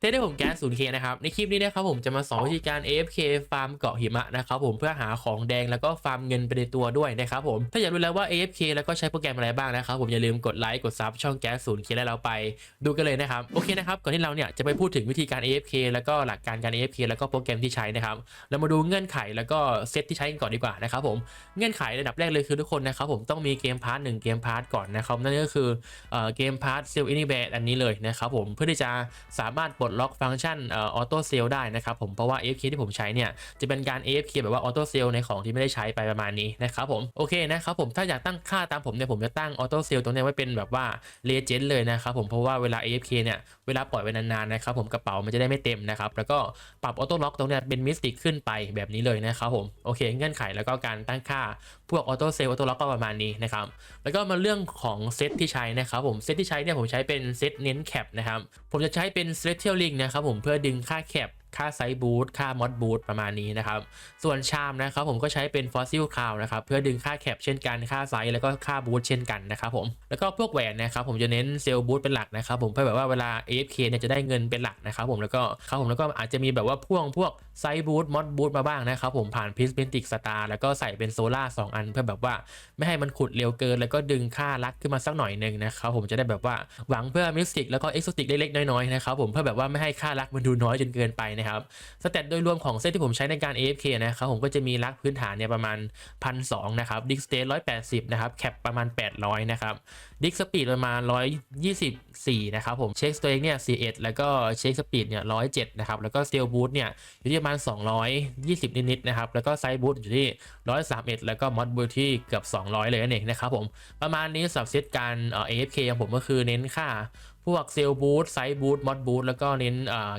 เต้ได้ผมแก๊ส 0K นะครับ ในคลิปนี้นะครับผมจะมาสอนวิธีการ AFK ฟาร์มเกาะหิมะนะครับผมเพื่อหาของแดงแล้วก็ฟาร์มเงินไปในตัวด้วยนะครับผม ถ้าอยากรู้แล้วว่า AFK แล้วก็ใช้โปรแกรมอะไรบ้างนะครับผมอย่าลืมกดไลค์กดซับช่องแก๊ส 0K แล้วเราไปดูกันเลยนะครับ โอเคนะครับก่อนที่เราเนี่ยจะไปพูดถึงวิธีการ AFK แล้วก็หลักการการ AFK แล้วก็โปรแกรมที่ใช้นะครับเรามาดูเงื่อนไขแล้วก็เซตที่ใช้กันก่อนดีกว่านะครับผมเงื่อนไขระดับแรกเลยคือทุกคนนะครับผมต้องมีเกมพาร์ทหนึ่งเกมพาร์ทก่อนนะครับนั่นก็คือเกมพาร์ทเซลล์อินิเบตอันนี้เลยนะครับผมเพื่อที่จะสามารถปลดล็อกฟังก์ชันเออโต้เซลได้นะครับผมเพราะว่า AFK ที่ผมใช้เนี่ยจะเป็นการ AFK แบบว่าออโต้เซลในของที่ไม่ได้ใช้ไปประมาณนี้นะครับผมโอเคนะครับผมถ้าอยากตั้งค่าตามผมเนี่ยผมจะตั้งออโต้เซลตรงเนี้ยไว้เป็นแบบว่าเลเจนด์เลยนะครับผมเพราะว่าเวลา AFK เนี่ยเวลาปล่อยไว้นานๆนะครับผมกระเป๋ามันจะได้ไม่เต็มนะครับแล้วก็ปรับออโต้ล็อกตรงเนี้ยเป็นมิสติกขึ้นไปแบบนี้เลยนะครับผมโอเคเงื่อนไขแล้วก็การตั้งค่าพวกออโต้เซลออโต้ล็อกก็ประมาณนี้นะครับแล้วก็มาเรื่องของเซตที่ใช้นะครับผมเซตที่ใช้เนี่ยผมใช้เป็นเซตเน้นแคปนะครับผมจะใช้เป็นลิงนะครับผมเพื่อดึงค่าแคปค่าไซบูทค่ามอดบูทประมาณนี้นะครับ ส่วนชามนะครับผมก็ใช้เป็นฟอสซิลคาวนะครับเพื่อดึงค่าแคปเช่นกันค่าไซส์แล้วก็ค่าบูทเช่นกันนะครับผมแล้วก็พวกแหวนนะครับผมจะเน้นเซลล์บูทเป็นหลักนะครับผมเพื่อแบบว่าเวลา AFK เนี่ยจะได้เงินเป็นหลักนะครับผมแล้วก็ครับผมแล้วก็อาจจะมีแบบว่าพ่วงพวก ไซบูทมอดบูทมาบ้างนะครับผมผ่านพิสเพนติกสตาร์แล้วก็ใส่เป็นโซล่าสองอันเพื่อแบบว่าไม่ให้มันขุดเร็วเกิน แล้วก็ดึงค่าลักขึ้นมาสักหน่อยหนึ่งนะครับผมจะได้แบบว่าหวังเพื่อมิสติกแล้วก็เอ็กซ์ติกเล็กๆน้อยๆนะครับผมเพื่อแบบว่าไม่ให้ค่าลักมันดูน้อยจนเกินไปนะครับสเตตโดยรวมของเซตที่ผมใช้ในการ AFK นะครับผมก็จะมีลักพื้นฐานเนี่ยประมาณ1,200นะครับดิกสเตท180นะครับแคปประมาณ 800นะครับดิกสปีดประมาณ124นะครับผมเช็คตัวเองเนี่ย41แล้วก็เช็คสปีดเนี่ย107นะครับแล้วก็เซลบูทเนี่ยอยู่ที่ประมาณ 220 นิดๆนะครับแล้วก็ไซบูทอยู่ที่ 131 แล้วก็มอดบูที่เกือบ 200 เลยนั่นเองนะครับผมประมาณนี้สำหรับเซตการเอ่อ AFK ของผมก็คือเน้นค่า พวกเซลบูทไซบูทมอดบูทแล้วก็เน้น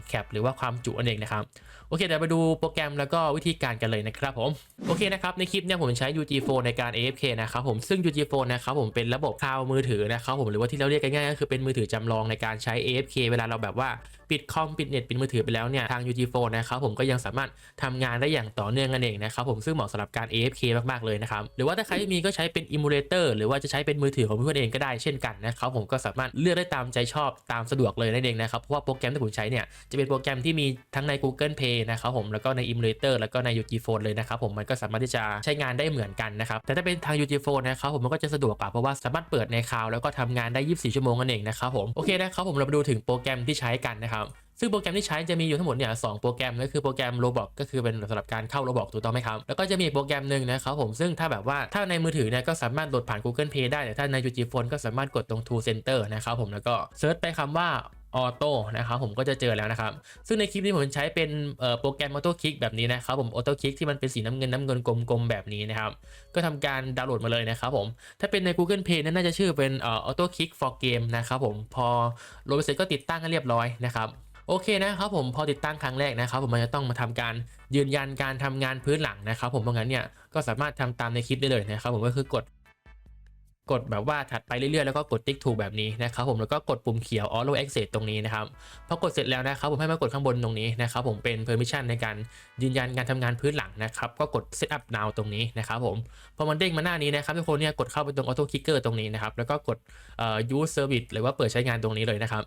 แคปหรือว่าความจุนั่นเองนะครับ โอเคเดี๋ยวไปดูโปรแกรมแล้วก็วิธีการกันเลยนะครับผม โอเคนะครับ ในคลิปเนี่ยผมใช้ UG Phone ในการ AFK นะครับผมซึ่ง UG Phone นะครับผมเป็นระบบคลาวด์มือถือนะครับผมหรือว่าที่เราเรียกกันง่ายก็คือเป็นมือถือจำลองในการใช้ AFK เวลาเราแบบว่าปิดคอมปิดเน็ตปิดมือถือไปแล้วเนี่ยทาง UG Phone นะครับผมก็ยังสามารถทำงานได้อย่างต่อเนื่องกันเองนะครับผมซึ่งเหมาะสำหรับการ AFK มากๆเลยนะครับหรือว่าถ้าใครมีก็ใช้เป็น emulator หรือว่าจะใช้เป็นมือถือของเพื่อนเองก็ได้เช่นกันนะครับผมก็สามารถเลือกได้ตามใจชอบตามสะดวกเลยนั่นเองนะครับ เพราะว่าโปรแกรมที่ผมใช้เนี่ย จะเป็นโปรแกรมที่มีทั้งใน Google Play นะครับผม แล้วก็ใน emulator แล้วก็ใน UG Phone เลยนะครับผม มันก็สามารถที่จะใช้งานได้เหมือนกันนะครับ แต่ถ้าเป็นทาง UG Phone นะครับผมมันก็จะสะดวกกว่า เพราะว่าสามารถเปิดในคลาวด์แล้วก็ทำงานได้ 24 ชั่วโมงนั่นเองนะครับผม โอเคนะครับผมเรามาดูถึงโปรแกรมที่ใช้กันนะครับ ซึ่งโปรแกรมที่ใช้จะมีอยู่ทั้งหมดเนี่ยสโปรแกรมก็คือโปรแกรม Roblox ก็คือเป็นสำหรับการเข้า Roblox ถูกต้องไหมครับแล้วก็จะมีโปรแกรมหนึ่งนะครับผมซึ่งถ้าแบบว่าถ้าในมือถือเนี่ยก็สามารถโหลดผ่าน Google Play ได้แต่ถ้าใน UG Phone ก็สามารถกดตรง Tool Center นะครับผมแล้วก็เซิร์ชไปคำว่าออโต้นะครับผมก็จะเจอแล้วนะครับ ซึ่งในคลิปนี้ผมใช้เป็นโปรแกรมออโต้คลิกแบบนี้นะครับผมออโต้คลิกที่มันเป็นสีน้ำเงินน้ำเงินกลมๆแบบนี้นะครับ ก็ทำการดาวน์โหลดมาเลยนะครับผม ถ้าเป็นใน Google Play นั้นน่าจะชื่อเป็นออ Auto Click for Game นะครับผมพอโหลดเสร็จก็ติดตั้งให้เรียบร้อยนะครับ โอเคนะครับผมพอติดตั้งครั้งแรกนะครับผมมันจะต้องมาทำการยืนยันการทำงานพื้นหลังนะครับผมเพราะงั้นเนี่ยก็สามารถทำตามในคลิปได้เลยนะครับผมก็คือกด กดแบบว่าถัดไปเรื่อยๆ แล้วก็กดติ๊กถูกแบบนี้นะครับผมแล้วก็กดปุ่มเขียว Auto Access ตรงนี้นะครับพอกดเสร็จแล้วนะครับผมให้มากดข้างบนตรงนี้นะครับผมเป็น Permission ในการยืนยันการทำงานพื้นหลังนะครับก็กด Setup Now ตรงนี้นะครับผมพอมันเด้งมาหน้านี้นะครับทุกคนเนี่ยกดเข้าไปตรง Auto Clicker ตรงนี้นะครับแล้วก็กดอ่อ Use Service หรือว่าเปิดใช้งานตรงนี้เลยนะครับ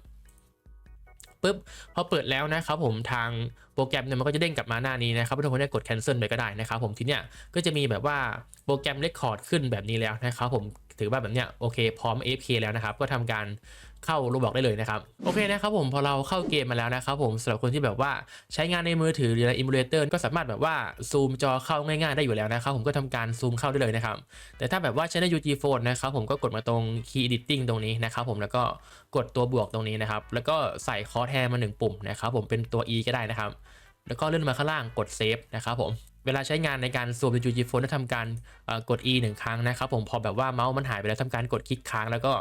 ปุ๊บพอเปิดแล้วนะครับผมทางโปรแกรมเนี่ยมันก็จะเด้งกลับมาหน้านี้นะครับทุกคนได้กด cancel ไปก็ได้นะครับผมทีเนี้ยก็จะมีแบบว่าโปรแกรม record ขึ้นแบบนี้แล้วนะครับผม ถือว่าแบบเนี้ยโอเคพร้อม AFK แล้วนะครับ ก็ทำการเข้าโรบอกได้เลยนะครับโอเคนะครับผมพอเราเข้าเกมมาแล้วนะครับผมสำหรับคนที่แบบว่าใช้งานในมือถือหรือใน emulator ก็สามารถแบบว่าซูมจอเข้าง่ายๆได้อยู่แล้วนะครับผมก็ทำการซูมเข้าได้เลยนะครับแต่ถ้าแบบว่าใช้ใน UG Phone นะครับผมก็กดมาตรง Key Editing ตรงนี้นะครับผมแล้วก็กดตัวบวกตรงนี้นะครับแล้วก็ใส่คอร์สแทนมาหนึ่งปุ่มนะครับผมเป็นตัว E ก็ได้นะครับแล้วก็เลื่อนมาข้างล่างกดเซฟนะครับผม เวลาใช้งานในการซูมใน UG Phone ต้องทำการกด E หนึ่งครั้งนะครับผมพอแบบว่าเมาส์มันหายไปแล้วทำการกดคลิกค้างแล้วก็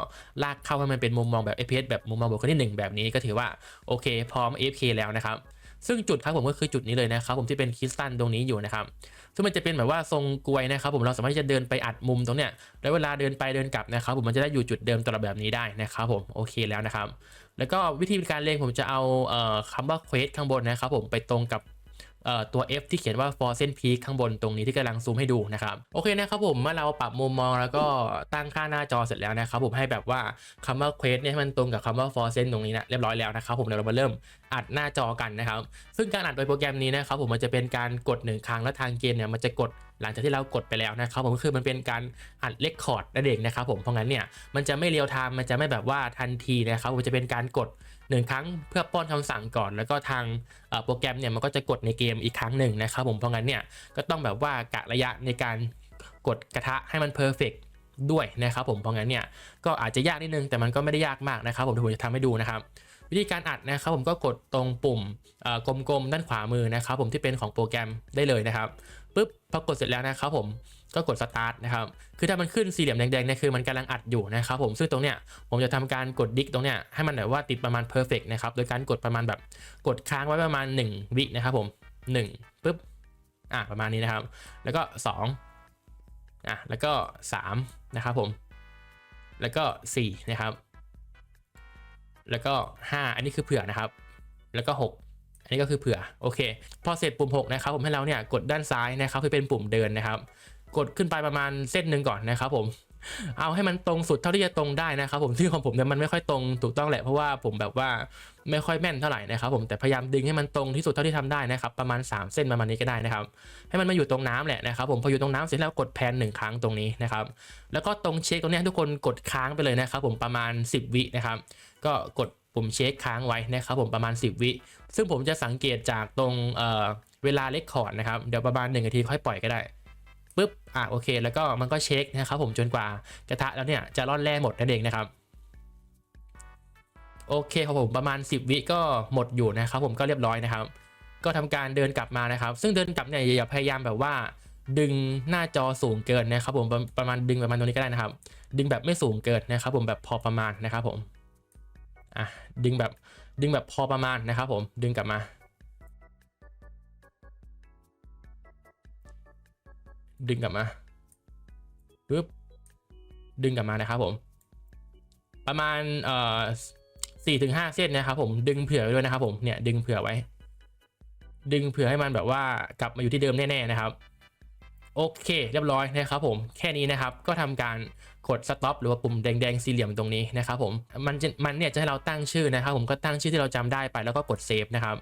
ลากเข้าให้มันเป็นมุมมองแบบ FPS แบบมุมมองบุคคลที่หนึ่งแบบนี้ก็ถือว่าโอเคพร้อม AFK แล้วนะครับซึ่งจุดครับผมก็คือจุดนี้เลยนะครับผมที่เป็นคริสตัลตรงนี้อยู่นะครับซึ่งมันจะเป็นแบบว่าทรงกลวยนะครับผมเราสามารถที่จะเดินไปอัดมุมตรงเนี้ยแล้วเวลาเดินไปเดินกลับนะครับผมมันจะได้อยู่จุดเดิมตลอดแบบนี้ได้นะครับผมโอเคแล้วนะครับแล้วก็วิธีการเล่นผมจะเอาเอ่อคำว่า quest ข้างบนนะครับผมไปตรงกับ ตัว F ที่เขียนว่า Frozen Peak ข้างบนตรงนี้ที่กำลังซูมให้ดูนะครับโอเคนะครับผมเมื่อเราปรับมุมมองแล้วก็ตั้งค่าหน้าจอเสร็จแล้วนะครับผมให้แบบว่าคำว่า Quest เนี่ยมันตรงกับคำว่า Frozen ตรงนี้นะเรียบร้อยแล้วนะครับผมเดี๋ยวเรามาเริ่มอัดหน้าจอกันนะครับ ซึ่งการอัดโดยโปรแกรมนี้นะครับผมมันจะเป็นการกดหนึ่งครั้งแล้วทางเกมเนี่ยมันจะกดหลังจากที่เรากดไปแล้วนะครับผมก็คือมันเป็นการอัดเลคคอร์ดนั่นเองนะครับผมเพราะงั้นเนี่ยมันจะไม่เรียลไทม์มันจะไม่แบบว่าทันทีนะครับมันจะเป็นการกด หนึ่งครั้งเพื่อป้อนคำสั่งก่อน แล้วก็ทางโปรแกรมเนี่ยมันก็จะกดในเกมอีกครั้งหนึ่งนะครับผมเพราะงั้นเนี่ยก็ต้องแบบว่ากะระยะในการกดกระทะให้มันเพอร์เฟกด้วยนะครับผมเพราะงั้นเนี่ยก็อาจจะยากนิดนึงแต่มันก็ไม่ได้ยากมากนะครับผมเดี๋ยวผมจะทำให้ดูนะครับวิธีการอัดนะครับผมก็กดตรงปุ่มกลมๆด้านขวามือนะครับผมที่เป็นของโปรแกรมได้เลยนะครับ ปุ๊บพอกดเสร็จแล้วนะครับผมก็กด start นะครับคือถ้ามันขึ้นสี่เหลี่ยมแดงๆเนี่ยคือมันกำลังอัดอยู่นะครับผมซึ่งตรงเนี้ยผมจะทำการกดดิกตรงเนี้ยให้มันแบบว่าติดประมาณ perfect นะครับโดยการกดประมาณแบบกดค้างไว้ประมาณ 1 วินะครับผม1ปุ๊บอะประมาณนี้นะครับ แล้วก็2อะแล้วก็3นะครับผมแล้วก็4นะครับแล้วก็ 5 อันนี้คือเผื่อนะครับ แล้วก็ 6 นนี้ก็คือเผื่อโอเค พอเสร็จปุ่ม 6 นะครับผมให้เราเนี่ยกดด้านซ้ายนะครับคือเป็นปุ่มเดินนะครับ กดขึ้นไปประมาณเส้นหนึ่งก่อนนะครับผมเอาให้มันตรงสุดเท่าที่จะตรงได้นะครับผมที่งของผมเนี่ยมันไม่ค่อยตรงถูกต้องแหละเพราะว่าผมแบบว่าไม่ค่อยแม่นเท่าไหร่นะครับผมแต่พยายามดึงให้มันตรงที่สุดเท่าที่ทำได้นะครับประมาณ 3 เส้นประมาณนี้ก็ได้นะครับให้มันมาอยู่ตรงน้ำแหละนะครับผมพออยู่ตรงน้ำเสร็จแล้วกดแพนหนึ่งครั้งตรงนี้นะครับแล้วก็ตรงเช็คตรงนี้ทุกคนกดค้างไปเลยนะครับผมประมาณ 10 วินะครับก็กด ปุ่มเช็คค้างไว้นะครับผมประมาณ 10 วิ ซึ่งผมจะสังเกตจากตรงเเวลาเลคคอร์ดนะครับ เดี๋ยวประมาณ1นาทีค่อยปล่อยก็ได้ปุ๊บอะโอเค แล้วก็มันก็เช็คนะครับผมจนกว่ากระทะแล้วเนี่ยจะร่อนแร่หมดนั่นเองนะครับโอเคครับผมประมาณ 10 วิก็หมดอยู่นะครับผมก็เรียบร้อยนะครับ ก็ทำการเดินกลับมานะครับ ซึ่งเดินกลับเนี่ยอย่าพยายามแบบว่า ดึงหน้าจอสูงเกินนะครับผมประประมาณดึงประมาณตรงนี้ก็ได้นะครับ ดึงแบบไม่สูงเกินนะครับผมแบบพอประมาณนะครับผม อะดึงแบบดึงแบบพอประมาณนะครับผมดึงกลับมา ดึงกลับมาปึ๊บดึงกลับมานะครับผม ประมาณเอ่อสี่ถึงห้าเส้นนะครับผมดึงเผื่อไว้ด้วยนะครับผมเนี่ยดึงเผื่อไว้ ดึงเผื่อให้มันแบบว่ากลับมาอยู่ที่เดิมแน่ๆนะครับ โอเค เรียบร้อยนะครับผมแค่นี้นะครับก็ทำการกด stop หรือว่าปุ่มแดงๆสี่เหลี่ยมตรงนี้นะครับผมมันมันเนี่ยจะให้เราตั้งชื่อนะครับ ผมก็ตั้งชื่อที่เราจำได้ไปแล้วก็กด save นะครับ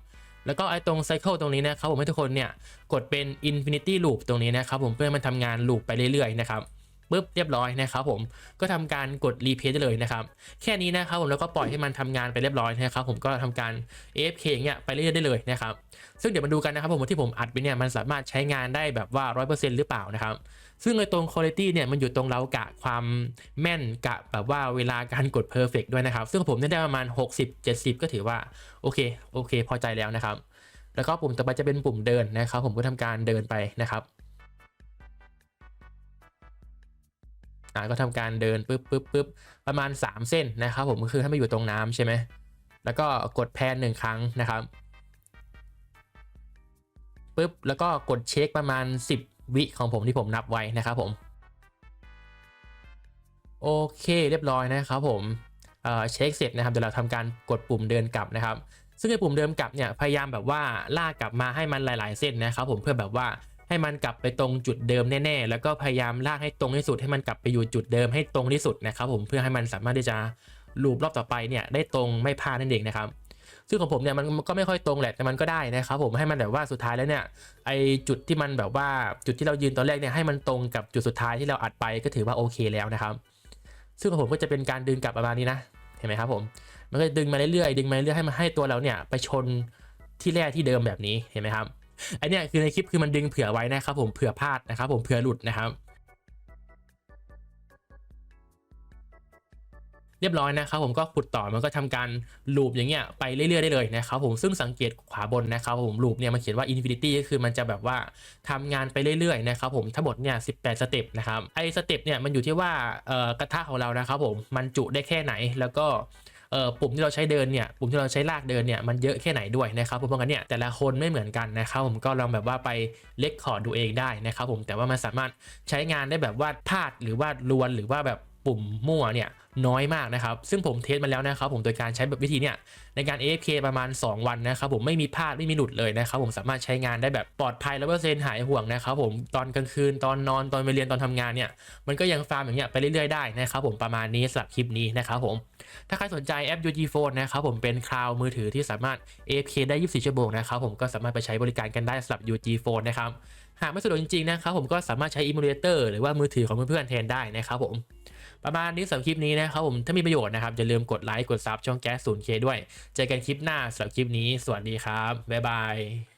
แล้วก็ไอ้ตรง cycle ตรงนี้นะครับผมให้ทุกคนเนี่ยกดเป็น infinity loop ตรงนี้นะครับผมเพื่อให้มันทำงาน loop ไปเรื่อยๆนะครับ ปุ๊บเรียบร้อยนะครับผมก็ทำการกด replay ได้เลยนะครับแค่นี้นะครับผมแล้วก็ปล่อยให้มันทำงานไปเรียบร้อยนะครับผมก็ทำการ AFK อย่างเงี้ยไปเรื่อยๆได้เลยนะครับซึ่งเดี๋ยวมาดูกันนะครับผมว่าที่ผมอัดไปเนี่ยมันสามารถใช้งานได้แบบว่า 100%หรือเปล่านะครับซึ่งในตรง quality เนี่ยมันอยู่ตรงเรากะความแม่นกะแบบว่าเวลาการกด perfect ด้วยนะครับ ซึ่งผมได้ประมาณ 60-70 ก็ถือว่าโอเคโอเค พอใจแล้วนะครับ แล้วก็ปุ่มต่อไปจะเป็นปุ่มเดินนะครับ ผมก็ทำการเดินไปนะครับ อ่าก็ทำการเดินปึ๊บปึ๊บปึ๊บประมาณ 3 เส้นนะครับผมก็คือให้มาอยู่ตรงน้ำใช่ไหมแล้วก็กดแพนหนึ่งครั้งนะครับปุ๊บแล้วก็กดเช็คประมาณ 10 วิของผมที่ผมนับไว้นะครับผมโอเคเรียบร้อยนะครับผมเอ่อเช็คเสร็จนะครับเดี๋ยวเราทำการกดปุ่มเดินกลับนะครับ ซึ่งในปุ่มเดินกลับเนี่ยพยายามแบบว่าลากกลับมาให้มันหลาย ๆ เส้นนะครับผมเพื่อแบบว่า ให้มันกลับไปตรงจุดเดิมแน่ๆ แล้วก็พยายามลากให้ตรงที่สุดให้มันกลับไปอยู่จุดเดิมให้ตรงที่สุดนะครับผมเพื่อให้มันสามารถที่จะลูปรอบต่อไปเนี่ยได้ตรงไม่พลาดนั่นเองนะครับซึ่งของผมเนี่ยมันก็ไม่ค่อยตรงแหละแต่มันก็ได้นะครับผมให้มันแบบว่าสุดท้ายแล้วเนี่ยไอจุดที่มันแบบว่าจุดที่เรายืนตอนแรกเนี่ยให้มันตรงกับจุดสุดท้ายที่เราอัดไปก็ถือว่าโอเคแล้วนะครับ ซึ่งของผมก็จะเป็นการดึงกลับประมาณนี้นะเห็นไหมครับผมมันก็ดึงมาเรื่อยๆดึงมาเรื่อยๆให้มันให้ตัวเราเนี่ยไปชนที่แรกที่เดิมแบบนี้เห็นไหมครับ อเนี่ยคือในคลิปคือมันดึงเผื่อไว้นะครับผมเผื่อพลาดนะครับผมเผื่อหลุดนะครับ เรียบร้อยนะครับผมก็ขุดต่อมันก็ทำการลูปอย่างเงี้ยไปเรื่อยๆได้เลยนะครับผมซึ่งสังเกตขวาบนนะครับผมลูปเนี่ยมันเขียนว่า infinity ก็คือมันจะแบบว่าทำงานไปเรื่อยๆนะครับผมทั้งหมดเนี่ย18สเต็ปนะครับไอสเต็ปเนี่ยมันอยู่ที่ว่าเอ่อกระทะของเรานะครับผมมันจุได้แค่ไหนแล้วก็ เอ่อปุ่มที่เราใช้เดินเนี่ยปุ่มที่เราใช้ลากเดินเนี่ยมันเยอะแค่ไหนด้วยนะครับผมเพราะงั้นเนี่ยแต่ละคนไม่เหมือนกันนะครับผมก็ลองแบบว่าไปเล็กขอดดูเองได้นะครับผมแต่ว่ามันสามารถใช้งานได้แบบว่าพลาดหรือว่าลวนหรือว่าแบบ ปุ่มมั่วเนี่ยน้อยมากนะครับ ซึ่งผมเทสมาแล้วนะครับ ผมโดยการใช้แบบวิธีเนี่ยในการ AFK ประมาณ 2 วันนะครับ ผมไม่มีพลาดไม่มีหลุดเลยนะครับ ผมสามารถใช้งานได้แบบปลอดภัยแล้วเปอร์เซ็นต์หายห่วงนะครับ ผมตอนกลางคืนตอนนอนตอนไปเรียนตอนทำงานเนี่ยมันก็ยังฟาร์มอย่างเงี้ยไปเรื่อยๆได้นะครับ ผมประมาณนี้สำหรับคลิปนี้นะครับผมถ้าใครสนใจแอป UG Phone นะครับผมเป็นคลาวมือถือที่สามารถ AFK ได้ 24 ชั่วโมงนะครับผมก็สามารถไปใช้บริการกันได้สำหรับ UG Phone นะครับ หากไม่สะดวกจริงๆนะครับผมก็สามารถใช้อิมูเลเตอร์หรือว่ามือถือของเพื่อนๆแทนได้นะครับผมประมาณนี้สำหรับคลิปนี้นะครับผมถ้ามีประโยชน์นะครับอย่าลืมกดไลค์กดซับช่องแก๊สศูนย์เคด้วย เจอกันคลิปหน้าสำหรับคลิปนี้ สวัสดีครับบ๊ายบาย